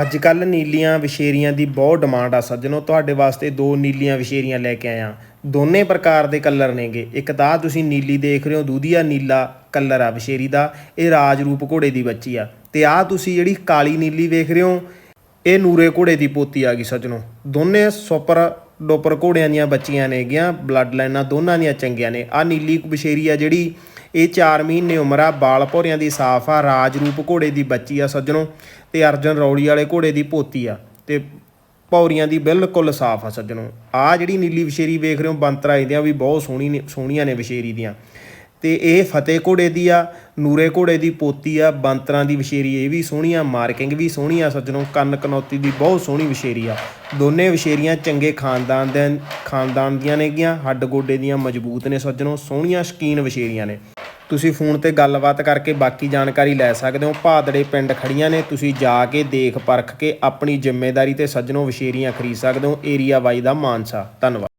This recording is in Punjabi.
ਅੱਜ ਕੱਲ ਨੀਲੀਆਂ ਵਿਸ਼ੇਰੀਆਂ ਦੀ ਬਹੁਤ ਡਿਮਾਂਡ ਆ ਸੱਜਣੋ, ਤੁਹਾਡੇ ਵਾਸਤੇ ਦੋ ਨੀਲੀਆਂ ਵਿਸ਼ੇਰੀਆਂ ਲੈ ਕੇ ਆਇਆ। ਦੋਨੇ ਪ੍ਰਕਾਰ ਦੇ ਕਲਰ ਨੇਗੇ। ਇੱਕ ਤਾਂ ਆਹ ਤੁਸੀਂ ਨੀਲੀ ਦੇਖ ਰਹੇ ਹੋ ਦੂਧੀਆ ਨੀਲਾ ਕਲਰ ਆ ਵਿਸ਼ੇਰੀ ਦਾ। ਇਹ ਰਾਜ ਰੂਪ ਘੋੜੇ ਦੀ ਬੱਚੀ ਆ। ਤੇ ਆਹ ਤੁਸੀਂ ਜਿਹੜੀ ਕਾਲੀ ਨੀਲੀ ਵੇਖ ਰਹੇ ਹੋ, ਇਹ ਨੂਰੇ ਘੋੜੇ ਦੀ ਪੋਤੀ ਆ ਗਈ ਸੱਜਣੋ। ਦੋਨੇ ਸੁਪਰ ਡੋਪਰ ਘੋੜਿਆਂ ਦੀਆਂ ਬੱਚੀਆਂ ਨੇਗੀਆਂ ਬਲੱਡ ਲਾਈਨਾਂ ਦੋਨਾਂ ਦੀਆਂ ਚੰਗੀਆਂ ਨੇ। ਆ ਨੀਲੀ ਬਸ਼ੇਰੀ ਆ ਜਿਹੜੀ, ਇਹ 4 ਮਹੀਨੇ ਉਮਰ ਆ, ਬਾਲ ਭੌਰਿਆਂ ਦੀ ਸਾਫ਼ ਆ, ਰਾਜਰੂਪ ਘੋੜੇ ਦੀ ਬੱਚੀ ਆ ਸੱਜਣੋ ਤੇ ਅਰਜਨ ਰੌਲੀ ਵਾਲੇ ਘੋੜੇ ਦੀ ਪੋਤੀ ਆ ਤੇ ਪੌਰੀਆਂ ਦੀ ਬਿਲਕੁਲ ਸਾਫ਼ ਆ ਸੱਜਣੋ। ਆ ਜਿਹੜੀ ਨੀਲੀ ਵਿਸ਼ੇਰੀ ਵੇਖ ਰਹੇ ਹੋ, ਬੰਤਰਾ ਇਹਦੀਆਂ ਵੀ ਬਹੁਤ ਸੋਹਣੀ ਨੇ ਸੋਹਣੀਆਂ ਨੇ ਵਿਸ਼ੇਰੀ ਦੀਆਂ। ਤੇ ਇਹ ਫਤਿਹ ਘੋੜੇ ਦੀ ਆ, ਨੂਰੇ ਘੋੜੇ ਦੀ ਪੋਤੀ ਆ, ਬੰਤਰਾਂ ਦੀ ਵਿਸ਼ੇਰੀ ਇਹ ਵੀ ਸੋਹਣੀ ਆ, ਮਾਰਕਿੰਗ ਵੀ ਸੋਹਣੀ ਆ, ਸੱਜਣੋ ਕੰਨ ਕਨੌਤੀ ਦੀ ਬਹੁਤ ਸੋਹਣੀ ਵਿਸ਼ੇਰੀ ਆ। ਦੋਨੇ ਵਿਸ਼ੇਰੀਆਂ ਚੰਗੇ ਖਾਨਦਾਨ ਦੇ, ਖਾਨਦਾਨ ਦੀਆਂ ਨੇਗੀਆਂ, ਹੱਡ ਗੋਡੇ ਦੀਆਂ ਮਜ਼ਬੂਤ ਨੇ ਸੱਜਣੋ, ਸੋਹਣੀਆਂ ਸ਼ਕੀਨ ਵਿਸ਼ੇਰੀਆਂ ਨੇ। ਤੁਸੀਂ ਫੋਨ ਤੇ ਗੱਲਬਾਤ ਕਰਕੇ ਬਾਕੀ ਜਾਣਕਾਰੀ ਲੈ ਸਕਦੇ ਹੋ। ਭਾਦੜੇ ਪਿੰਡ ਖੜੀਆਂ ਨੇ, ਤੁਸੀਂ ਜਾ ਕੇ ਦੇਖ ਪਰਖ ਕੇ ਆਪਣੀ ਜ਼ਿੰਮੇਵਾਰੀ ਤੇ ਸੱਜਣੋ ਵਿਸ਼ੇਰੀਆਂ ਖਰੀਦ ਸਕਦੇ ਹੋ। ਏਰੀਆ ਵਾਈ ਦਾ ਮਾਨਸਾ। ਧੰਨਵਾਦ।